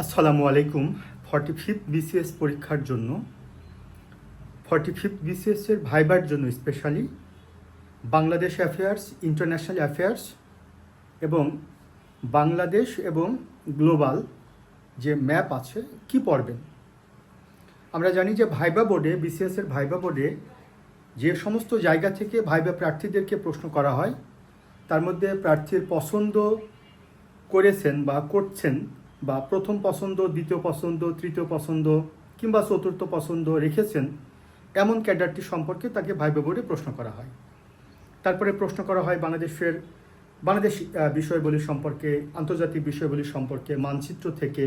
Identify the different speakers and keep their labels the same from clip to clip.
Speaker 1: আসসালামু আলাইকুম। Forty fifth BCS পরীক্ষার জন্য। ফর্টি ফিফথ বিসিএসের ভাইবার জন্য specially Bangladesh affairs international affairs এবং বাংলাদেশ এবং গ্লোবাল যে ম্যাপ আছে, কি পড়বেন? আমরা জানি যে ভাইবা বোর্ডে বিসিএসের ভাইবা বোর্ডে যে সমস্ত জায়গা থেকে ভাইবা প্রার্থীদেরকে প্রশ্ন করা হয়, তার মধ্যে প্রার্থীর পছন্দ করেছেন বা করছেন বা প্রথম পছন্দ, দ্বিতীয় পছন্দ, তৃতীয় পছন্দ কিংবা চতুর্থ পছন্দ রেখেছেন, এমন ক্যাডারটি সম্পর্কে তাকে ভাইবা বোর্ডে প্রশ্ন করা হয়। তারপরে প্রশ্ন করা হয় বাংলাদেশের, বাংলাদেশ বিষয়বলী সম্পর্কে, আন্তর্জাতিক বিষয়বলী সম্পর্কে, মানচিত্র থেকে,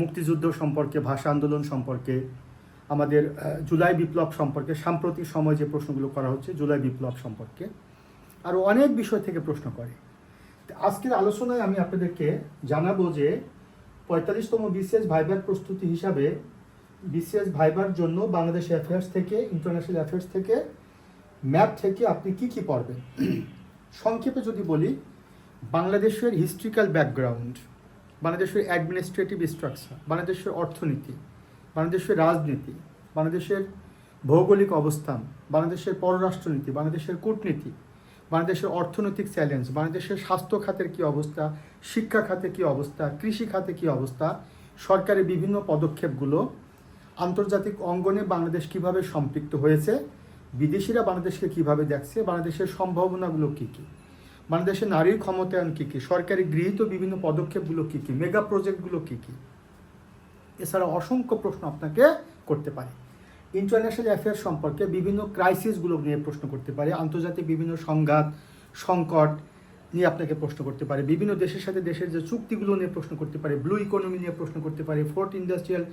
Speaker 1: মুক্তিযুদ্ধ সম্পর্কে, ভাষা আন্দোলন সম্পর্কে, আমাদের জুলাই বিপ্লব সম্পর্কে, সাম্প্রতিক সময় যে প্রশ্নগুলো করা হচ্ছে জুলাই বিপ্লব সম্পর্কে আরও অনেক বিষয় থেকে প্রশ্ন করে। আজকের আলোচনায় আমি আপনাদেরকে জানাব যে পঁয়তাল্লিশতম বিসিএস ভাইবার প্রস্তুতি হিসাবে বিসিএস ভাইবার জন্য বাংলাদেশ অ্যাফেয়ার্স থেকে ইন্টারন্যাশনাল অ্যাফেয়ার্স থেকে, ম্যাপ থেকে আপনি কি কি পড়বেন? সংক্ষেপে যদি বলি, বাংলাদেশের হিস্ট্রিক্যাল ব্যাকগ্রাউন্ড, বাংলাদেশের অ্যাডমিনিস্ট্রেটিভ স্ট্রাকচার, বাংলাদেশের অর্থনীতি, বাংলাদেশের রাজনীতি, বাংলাদেশের ভৌগোলিক অবস্থান, বাংলাদেশের পররাষ্ট্রনীতি, বাংলাদেশের কূটনীতি বাংলাদেশের অর্থনৈতিক চ্যালেঞ্জ বাংলাদেশের স্বাস্থ্য খাতের কী অবস্থা, শিক্ষা খাতে কী অবস্থা, কৃষি খাতে কী অবস্থা সরকারের বিভিন্ন পদক্ষেপগুলো, আন্তর্জাতিক অঙ্গনে বাংলাদেশ কীভাবে সম্পৃক্ত হয়েছে, বিদেশিরা বাংলাদেশকে কীভাবে দেখছে, বাংলাদেশের সম্ভাবনাগুলো কী কী, বাংলাদেশের নারীর ক্ষমতায়ন কী কী, সরকারি গৃহীত বিভিন্ন পদক্ষেপগুলো কী কী মেগা প্রজেক্টগুলো কী কী, এছাড়া অসংখ্য প্রশ্ন আপনাকে করতে পারে। ইন্টারন্যাশনাল অ্যাফেয়ার সম্পর্কে বিভিন্ন ক্রাইসিসগুলো নিয়ে প্রশ্ন করতে পারে, আন্তর্জাতিক বিভিন্ন সংঘাত, সংকট নিয়ে আপনাকে প্রশ্ন করতে পারে, বিভিন্ন দেশের সাথে দেশের যে চুক্তিগুলো নিয়ে প্রশ্ন করতে পারে ব্লু ইকোনমি নিয়ে প্রশ্ন করতে পারে ফোর্থ ইন্ডাস্ট্রিয়াল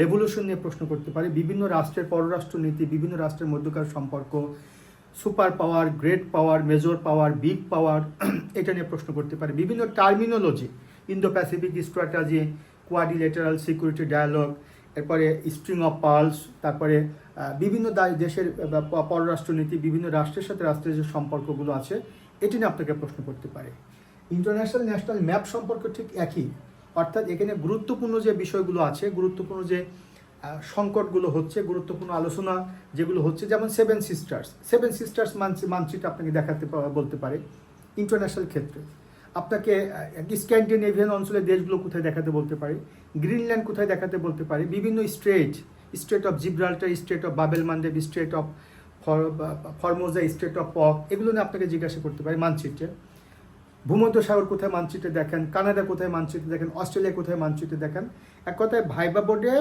Speaker 1: রেভলিউশন নিয়ে প্রশ্ন করতে পারে, বিভিন্ন রাষ্ট্রের পররাষ্ট্রনীতি বিভিন্ন রাষ্ট্রের মধ্যকার সম্পর্ক super power great power major power big power এটা নিয়ে প্রশ্ন করতে পারে, বিভিন্ন terminology Indo Pacific strategy quadrilateral security dialogue এরপরে স্ট্রিং অফ পালস তারপরে বিভিন্ন দেশের পররাষ্ট্রনীতি, বিভিন্ন রাষ্ট্রের সাথে রাষ্ট্রের যে সম্পর্কগুলো আছে, এটি নিয়ে আপনাকে প্রশ্ন করতে পারে। ইন্টারন্যাশনাল ন্যাশনাল ম্যাপ সম্পর্ক ঠিক একই, অর্থাৎ এখানে গুরুত্বপূর্ণ যে বিষয়গুলো আছে, গুরুত্বপূর্ণ যে সংকটগুলো হচ্ছে, গুরুত্বপূর্ণ আলোচনা যেগুলো হচ্ছে, যেমন সেভেন সিস্টার্স সেভেন সিস্টার্স মানচিত্র আপনাকে দেখাতে বলতে পারে ইন্টারন্যাশনাল ক্ষেত্রে। আপনাকে স্ক্যান্ডিনেভিয়ান অঞ্চলের দেশগুলো কোথায় দেখাতে বলতে পারি, গ্রিনল্যান্ড কোথায় দেখাতে বলতে পারি, বিভিন্ন strait strait of Gibraltar, strait of Bab el Mandeb strait of Formosa, strait of Palk, এগুলো নিয়ে আপনাকে জিজ্ঞাসা করতে পারি মানচিত্রে। ভূমধ্য সাগর কোথায় মানচিত্রে দেখেন, কানাডা কোথায় মানচিত্রে দেখেন, অস্ট্রেলিয়া কোথায় মানচিত্রে দেখেন। এক কথায় ভাইবা বোর্ডে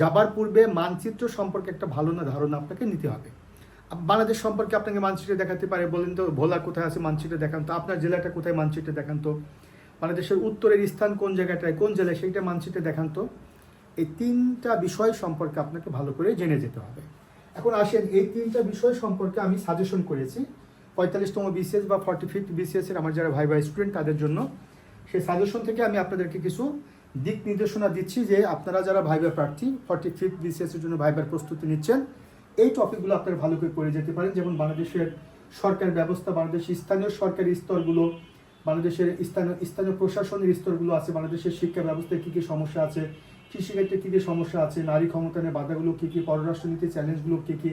Speaker 1: যাবার পূর্বে মানচিত্র সম্পর্কে একটা ভালো না ধারণা আপনাকে নিতে হবে। বাংলাদেশ সম্পর্কে আপনাকে মানচিত্রে দেখাতে পারে, বলেন তো ভোলা কোথায় আছে মানচিত্রে দেখান তো, আপনার জেলাটা কোথায় মানচিত্রে দেখান তো, বাংলাদেশের উত্তরের স্থান কোন জায়গাটায়, কোন জেলায় সেইটা মানচিত্রে দেখান তো, এই তিনটা বিষয় সম্পর্কে আপনাকে ভালো করে জেনে যেতে হবে। এখন আসেন, এই তিনটা বিষয় সম্পর্কে আমি সাজেশন করেছি, পঁয়তাল্লিশতম বিসিএস বা ফর্টি ফিফথ বিসিএস এর আমার যারা ভাই ভাই স্টুডেন্ট তাদের জন্য। সেই সাজেশন থেকে আমি আপনাদেরকে কিছু দিক নির্দেশনা দিচ্ছি যে আপনারা যারা ভাইবার প্রার্থী ফর্টি ফিফথ বিসিএসের জন্য ভাইবার প্রস্তুতি নিচ্ছেন এই টপিকগুলো আপনারা ভালো করে করে যেতে পারেন। যেমন বাংলাদেশের সরকার ব্যবস্থা, বাংলাদেশের স্থানীয় সরকারি স্তরগুলো, বাংলাদেশের স্থানীয় স্থানীয় প্রশাসনের স্তরগুলো আছে, বাংলাদেশের শিক্ষা ব্যবস্থায় কী কী সমস্যা আছে, কৃষিক্ষেত্রে কী কী সমস্যা আছে, নারী ক্ষমতায়নের বাধাগুলো কী কী পররাষ্ট্রনীতির চ্যালেঞ্জগুলো কী কী,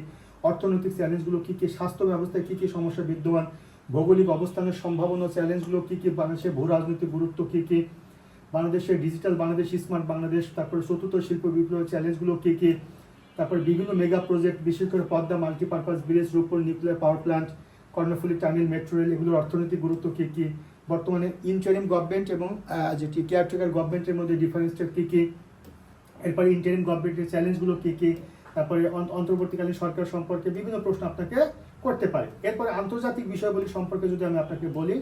Speaker 1: অর্থনৈতিক চ্যালেঞ্জগুলো কী কী, স্বাস্থ্য ব্যবস্থায় কী কী সমস্যা বিদ্যমান, ভৌগোলিক অবস্থানের সম্ভাবনা চ্যালেঞ্জগুলো কী কী বাংলাদেশের ভূ রাজনৈতিক গুরুত্ব কী কী বাংলাদেশের ডিজিটাল বাংলাদেশ স্মার্ট বাংলাদেশ, তারপরে চতুর্থ শিল্প বিপ্লবের চ্যালেঞ্জগুলো কী কী তারপর বিভিন্ন মেগা প্রজেক্ট বিশেষ করে Padma multipurpose bridge Rooppur nuclear power plant Karnaphuli tunnel metro rail এগুলোর অর্থনৈতিক গুরুত্ব কী কী? বর্তমানে ইন্টারিম গভর্নমেন্ট এবং যেটি কেয়ারটেকার গভর্নমেন্টের মধ্যে ডিফারেন্সটা কী কী? এরপরে ইন্টারিম গভর্নমেন্টের চ্যালেঞ্জগুলো কী কী? তারপরে অন- অন্তর্বর্তীকালীন সরকার সম্পর্কে বিভিন্ন প্রশ্ন আপনাকে করতে পারে। এরপরে আন্তর্জাতিক বিষয়গুলি সম্পর্কে যদি আমি আপনাকে বলি,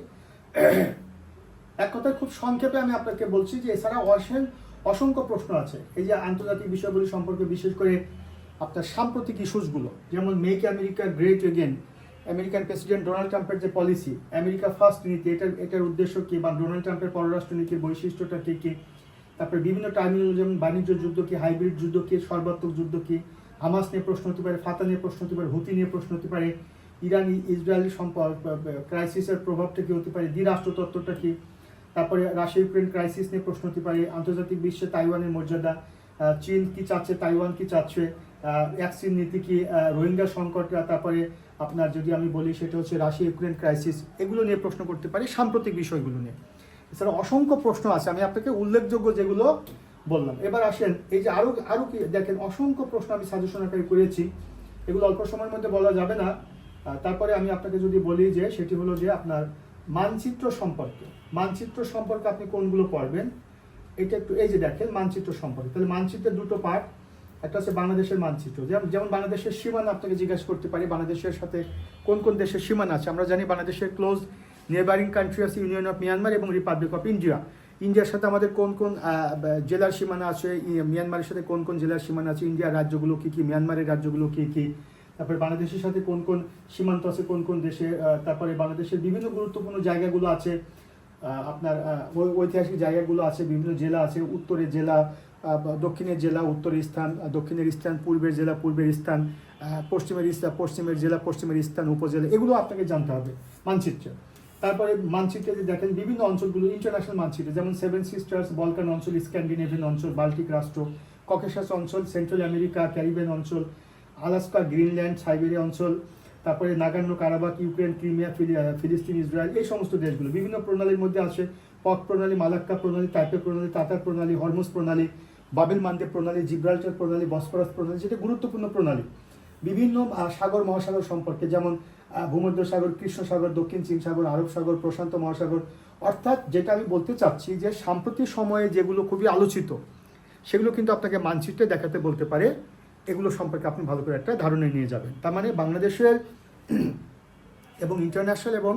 Speaker 1: এক কথায় খুব সংক্ষেপে আমি আপনাকে বলছি যে এছাড়া অসেন অসংখ্য প্রশ্ন আছে। এই যে আন্তর্জাতিক বিষয়গুলি সম্পর্কে বিশেষ করে আপনার সাম্প্রতিক ইস্যুসগুলো, যেমন make America great again American president Donald ট্রাম্পের যে পলিসি আমেরিকা ফার্স্ট নীতি এটার এটার উদ্দেশ্য কী বা ডোনাল্ড ট্রাম্পের পররাষ্ট্র নীতির বৈশিষ্ট্যটা কী কী? তারপরে বিভিন্ন টার্মিনাল যেমন বাণিজ্য যুদ্ধ কি হাইব্রিড যুদ্ধ কী, সর্বাত্মক যুদ্ধ কী? হামাস নিয়ে প্রশ্ন হতে পারে ফাতা নিয়ে প্রশ্ন হতে পারে হুতি নিয়ে প্রশ্ন হতে পারে ইরান ইসরায়েলি সম্পর্ক ক্রাইসিসের প্রভাবটা কী হতে পারে, দ্বিরাষ্ট্র তত্ত্বটা কি? তারপরে রাশিয়া ইউক্রেন ক্রাইসিস নিয়ে প্রশ্ন হতে পারে, আন্তর্জাতিক বিশ্বে তাইওয়ানের মর্যাদা চীন কি চাচ্ছে তাইওয়ান কি চাচ্ছে? চীন নীতি কি রোহিঙ্গা সংকট তারপরে আপনার যদি আমি বলি সেটা হচ্ছে রাশিয়া ইউক্রেন ক্রাইসিস এগুলো নিয়ে প্রশ্ন করতে পারি, সাম্প্রতিক বিষয়গুলো নিয়ে। এছাড়া অসংখ্য প্রশ্ন আছে, আমি আপনাকে উল্লেখযোগ্য যেগুলো বললাম। এবার আসেন, এই যে আরও আরও কি, দেখেন, অসংখ্য প্রশ্ন আমি সাজেশন আকারে করেছি, এগুলো অল্প সময়ের মধ্যে বলা যাবে না। তারপরে আমি আপনাকে যদি বলি যে, সেটি হলো যে আপনার মানচিত্র সম্পর্কে মানচিত্র সম্পর্কে আপনি কোনগুলো পড়বেন, এটা একটু, এই যে দেখেন, মানচিত্র সম্পর্কে, তাহলে মানচিত্রের দুটো পার্ট একটা হচ্ছে বাংলাদেশের মানচিত্র। যেমন যেমন বাংলাদেশের সীমানা আপনাকে জিজ্ঞাসা করতে পারি, বাংলাদেশের সাথে কোন কোন দেশের সীমানা আছে? আমরা জানি বাংলাদেশের ক্লোজ নেবারিং কান্ট্রি আছে ইউনিয়ন অফ মিয়ানমার এবং রিপাবলিক অফ ইন্ডিয়া ইন্ডিয়ার সাথে আমাদের কোন কোন জেলার সীমানা আছে? মিয়ানমারের সাথে কোন কোন জেলার সীমানা আছে? ইন্ডিয়ার রাজ্যগুলো কী কী? মিয়ানমারের রাজ্যগুলো কী কী? তারপরে বাংলাদেশের সাথে কোন কোন সীমান্ত আছে কোন কোন দেশে? তারপরে বাংলাদেশের বিভিন্ন গুরুত্বপূর্ণ জায়গাগুলো আছে। আপনার ঐতিহাসিক জায়গাগুলো আছে, বিভিন্ন জেলা আছে, উত্তরের জেলা দক্ষিণের জেলা উত্তরের স্থান দক্ষিণের স্থান, পূর্বের জেলা, পূর্বের স্থান পশ্চিমের স্থান পশ্চিমের জেলা, পশ্চিমের স্থান, উপজেলা, এগুলো আপনাকে জানতে হবে, মানচিত্রে। তারপরে মানচিত্রে যে দেখেন বিভিন্ন অঞ্চলগুলো ইন্টারন্যাশনাল মানচিত্র, যেমন সেভেন সিস্টার্স বলকান অঞ্চল স্ক্যান্ডিনেভিয়ান অঞ্চল বাল্টিক রাষ্ট্র ককেশাস অঞ্চল সেন্ট্রাল আমেরিকা ক্যারিবিয়ান অঞ্চল আলাস্কা গ্রিনল্যান্ড সাইবেরিয়া অঞ্চল, তারপরে নাগান্য কারাবাক ইউক্রেন ক্রিমিয়া ফিলিস্তিন ইসরায়েল এই সমস্ত দেশগুলো, বিভিন্ন প্রণালীর মধ্যে আছে পক প্রণালী, মালাক্কা প্রণালী টাইপে প্রণালী, তাতার প্রণালী, হরমুজ প্রণালী, বাবেল মান্দে প্রণালী জিব্রাল্টার প্রণালী, বসফরাস প্রণালী যেটা গুরুত্বপূর্ণ প্রণালী। বিভিন্ন সাগর, মহাসাগর সম্পর্কে, যেমন ভূমধ্য সাগর, কৃষ্ণ সাগর, দক্ষিণ চীন সাগর, আরব সাগর, প্রশান্ত মহাসাগর। অর্থাৎ যেটা আমি বলতে চাচ্ছি যে, সাম্প্রতিক সময়ে যেগুলো খুবই আলোচিত, সেগুলো কিন্তু আপনাকে মানচিত্রে দেখাতে বলতে পারে। এগুলো সম্পর্কে আপনি ভালো করে একটা ধারণা নিয়ে যাবেন। তার মানে বাংলাদেশের এবং ইন্টারন্যাশনাল এবং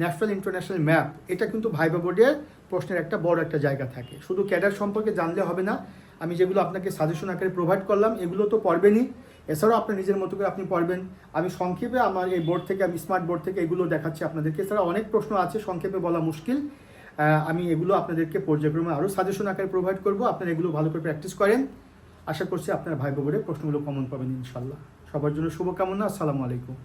Speaker 1: ন্যাশনাল ইন্টারন্যাশনাল ম্যাপ এটা কিন্তু ভাইবা বোর্ডের প্রশ্নের একটা বড় একটা জায়গা থাকে। শুধু ক্যাডার সম্পর্কে জানলে হবে না, আমি যেগুলো আপনাকে সাজেশন আকারে প্রোভাইড করলাম, এগুলো তো পড়বেনই। এছাড়াও আপনার নিজের মতো করে আপনি পড়বেন। আমি সংক্ষেপে আমার এই বোর্ড থেকে, আমি স্মার্ট বোর্ড থেকে এগুলো দেখাচ্ছি আপনাদেরকে। এছাড়া অনেক প্রশ্ন আছে, সংক্ষেপে বলা মুশকিল। আমি এগুলো আপনাদেরকে পর্যায়ক্রমে আরও সাজেশন আকারে প্রোভাইড করব। আপনারা এগুলো ভালো করে প্র্যাকটিস করেন। আশা করছি আপনার ভাই বোর্ডের প্রশ্নগুলো কমন পাবেন ইনশাল্লাহ সবার জন্য শুভকামনা। আসসালামু আলাইকুম।